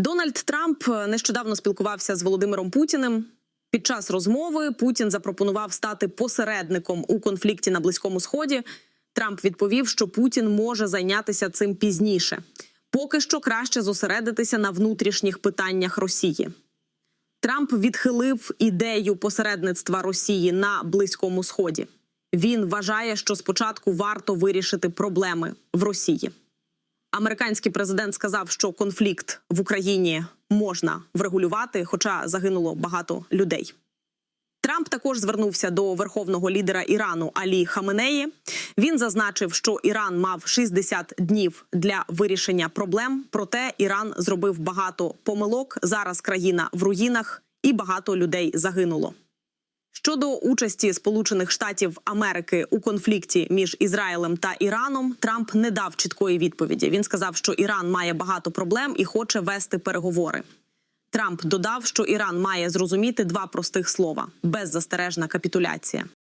Дональд Трамп нещодавно спілкувався з Володимиром Путіним. Під час розмови Путін запропонував стати посередником у конфлікті на Близькому Сході. Трамп відповів, що Путін може зайнятися цим пізніше. Поки що краще зосередитися на внутрішніх питаннях Росії. Трамп відхилив ідею посередництва Росії на Близькому Сході. Він вважає, що спочатку варто вирішити проблеми в Росії. Американський президент сказав, що конфлікт в Україні можна врегулювати, хоча загинуло багато людей. Трамп також звернувся до верховного лідера Ірану Алі Хаменеї. Він зазначив, що Іран мав 60 днів для вирішення проблем. Проте Іран зробив багато помилок. Зараз країна в руїнах і багато людей загинуло. Щодо участі Сполучених Штатів Америки у конфлікті між Ізраїлем та Іраном, Трамп не дав чіткої відповіді. Він сказав, що Іран має багато проблем і хоче вести переговори. Трамп додав, що Іран має зрозуміти два простих слова: беззастережна капітуляція.